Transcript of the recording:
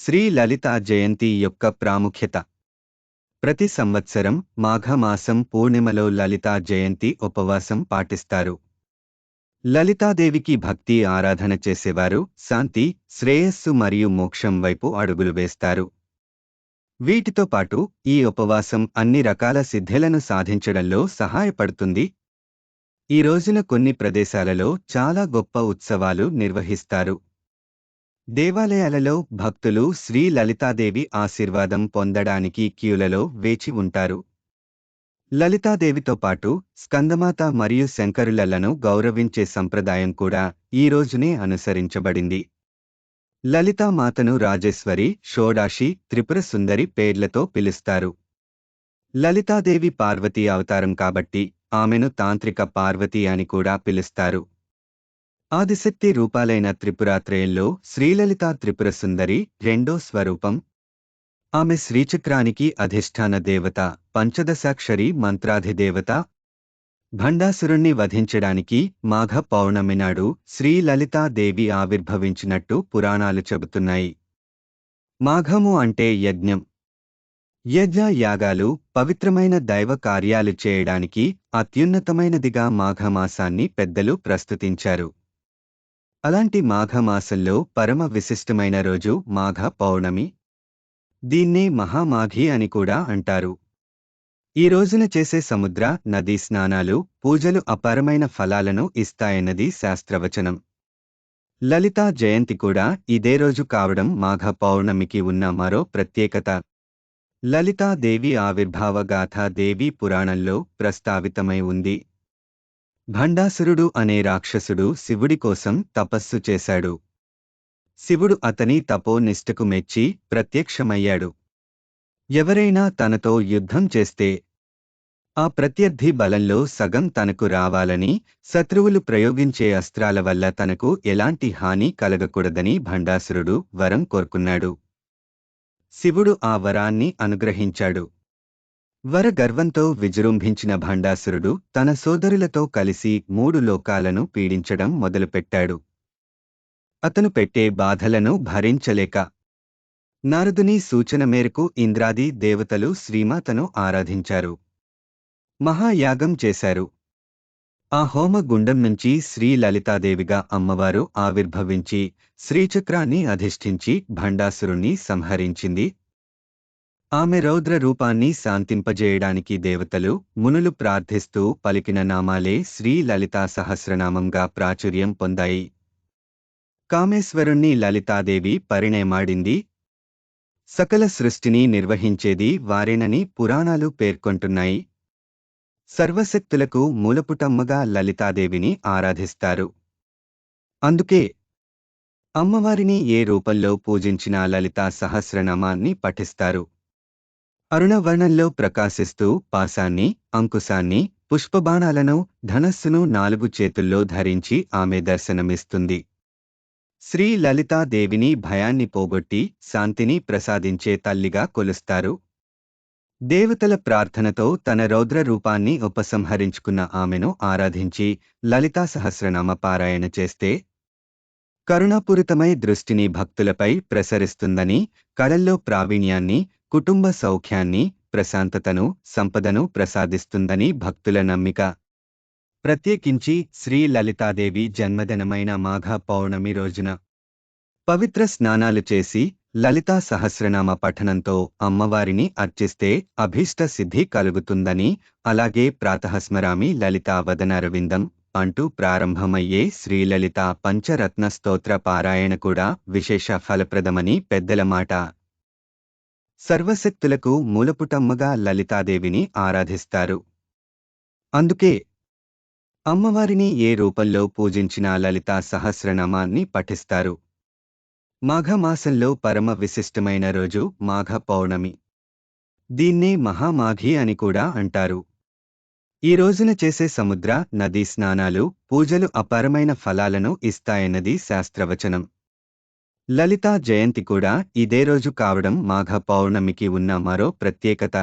శ్రీ లలితా జయంతి యొక్క ప్రాముఖ్యత. ప్రతి సంవత్సరం మాఘమాసం పూర్ణిమలో లలితా జయంతి ఉపవాసం పాటిస్తారు. లలితాదేవికి భక్తి ఆరాధన చేసేవారు శాంతి శ్రేయస్సు మరియు మోక్షం వైపు అడుగులు వేస్తారు. వీటితో పాటు ఈ ఉపవాసం అన్ని రకాల సిద్ధులను సాధించడంలో సహాయపడుతుంది. ఈ రోజున కొన్ని ప్రదేశాలలో చాలా గొప్ప ఉత్సవాలు నిర్వహిస్తారు. దేవాలయాలలో భక్తులు శ్రీ లలితాదేవి ఆశీర్వాదం పొందడానికి క్యూలలో వేచి ఉంటారు. లలితాదేవితో పాటు స్కందమాత మరియు శంకరులను గౌరవించే సంప్రదాయం కూడా ఈ రోజునే అనుసరించబడింది. లలితామాతను రాజేశ్వరి షోడాషి త్రిపుర సుందరి పేర్లతో పిలుస్తారు. లలితాదేవి పార్వతీ అవతారం కాబట్టి ఆమెను తాంత్రిక పార్వతి అని కూడా పిలుస్తారు. ఆదిశక్తి రూపాలైన త్రిపురాత్రయంలో శ్రీలలితా త్రిపుర సుందరి రెండో స్వరూపం. ఆమె శ్రీచక్రానికి అధిష్టాన దేవత పంచదశాక్షరి మంత్రాధిదేవత. భండాసురుణ్ణి వధించడానికి మాఘ పౌర్ణమి నాడు శ్రీలలితాదేవి ఆవిర్భవించినట్టు పురాణాలు చెబుతున్నాయి. మాఘము అంటే యజ్ఞం. యజ్ఞ యాగాలు పవిత్రమైన దైవ కార్యాలు చేయడానికి అత్యున్నతమైనదిగా మాఘమాసాన్ని పెద్దలు ప్రస్తుతించారు. అలాంటి మాఘమాసంలో పరమ విశిష్టమైన రోజు మాఘ పౌర్ణమి. దీన్నే మహామాఘి అని కూడా అంటారు. ఈ రోజున చేసే సముద్ర నదీ స్నానాలు పూజలు అపారమైన ఫలాలను ఇస్తాయన్నది శాస్త్రవచనం. లలితా జయంతి కూడా ఇదే రోజు కావడం మాఘ పౌర్ణమికి ఉన్న మరో ప్రత్యేకత. లలితాదేవి ఆవిర్భావ గాథ దేవీ పురాణంలో ప్రస్తావితమై ఉంది. భండాసురుడు అనే రాక్షసుడు శివుడి కోసం తపస్సు చేశాడు. శివుడు అతని తపోనిష్టకు మెచ్చి ప్రత్యక్షమయ్యాడు. ఎవరైనా తనతో యుద్ధం చేస్తే ఆ ప్రత్యర్థి బలంలో సగం తనకు రావాలని శత్రువులు ప్రయోగించే అస్త్రాల వల్ల తనకు ఎలాంటి హాని కలగకూడదని భండాసురుడు వరం కోరుకున్నాడు. శివుడు ఆ వరాన్ని అనుగ్రహించాడు. వరగర్వంతో విజృంభించిన భండాసురుడు తన సోదరులతో కలిసి మూడు లోకాలను పీడించడం మొదలుపెట్టాడు. అతను పెట్టే బాధలను భరించలేక నారదుని సూచన మేరకు ఇంద్రాది దేవతలు శ్రీమాతను ఆరాధించారు. మహాయాగం చేశారు. ఆ హోమ గుండం నుంచి శ్రీ లలితాదేవిగా అమ్మవారు ఆవిర్భవించి శ్రీచక్రాన్ని అధిష్ఠించి భండాసురుణ్ణి సంహరించింది. ఆమె రౌద్ర రూపాన్ని శాంతింపజేయడానికి దేవతలు మునులు ప్రార్థిస్తూ పలికిన నామాలే శ్రీ లలితా సహస్రనామంగా ప్రాచుర్యం పొందాయి. కామేశ్వరుణ్ణి లలితాదేవి పరిణయమాడింది. సకల సృష్టిని నిర్వహించేది వారేనని పురాణాలు పేర్కొంటున్నాయి. సర్వశక్తులకు మూలపుటమ్మగా లలితాదేవిని ఆరాధిస్తారు. అందుకే అమ్మవారిని ఏ రూపంలో పూజించినా లలితా సహస్రనామాన్ని పఠిస్తారు. అరుణవర్ణంలో ప్రకాశిస్తూ పాశాన్ని అంకుశాన్ని పుష్పబాణాలను ధనస్సును నాలుగు చేతుల్లో ధరించి ఆమె దర్శనమిస్తుంది. శ్రీ లలితాదేవిని భయాన్ని పోగొట్టి శాంతిని ప్రసాదించే తల్లిగా కొలుస్తారు. దేవతల ప్రార్థనతో తన రౌద్ర రూపాన్ని ఉపసంహరించుకున్న ఆమెను ఆరాధించి లలితా సహస్రనామ పారాయణ చేస్తే కరుణాపూరితమై దృష్టిని భక్తులపై ప్రసరిస్తుందని కళల్లో ప్రావీణ్యాన్ని కుటుంబ సౌఖ్యాన్ని ప్రశాంతతను సంపదను ప్రసాదిస్తుందని భక్తుల నమ్మిక. ప్రత్యేకించి శ్రీ లలితాదేవి జన్మదినమైన మాఘ పౌర్ణమి రోజున. పవిత్ర స్నానాలు చేసి లలితా సహస్రనామ పఠనంతో అమ్మవారిని అర్చిస్తే అభీష్ట సిద్ధి కలుగుతుందని అలాగే ప్రాతహస్మరామి లలితా వదనరవిందం అంటూ ప్రారంభమయ్యే శ్రీలలిత పంచరత్న స్తోత్ర పారాయణ కూడా విశేష ఫలప్రదమని పెద్దల మాట. సర్వశక్తులకు మూలపుటమ్మగా లలితాదేవిని ఆరాధిస్తారు. అందుకే అమ్మవారిని ఏ రూపంలో పూజించిన లలితా సహస్రనామాన్ని పఠిస్తారు. మాఘమాసంలో పరమ విశిష్టమైన రోజు మాఘ పౌర్ణమి. దీన్నే మహామాఘి అని కూడా అంటారు. ఈ రోజున చేసే సముద్ర నదీ స్నానాలు పూజలు అపారమైన ఫలాలను ఇస్తాయన్నది శాస్త్రవచనం. లలితా జయంతి కూడా ఇదే రోజు కావడం మాఘ పౌర్ణమికి ఉన్న మరో ప్రత్యేకత.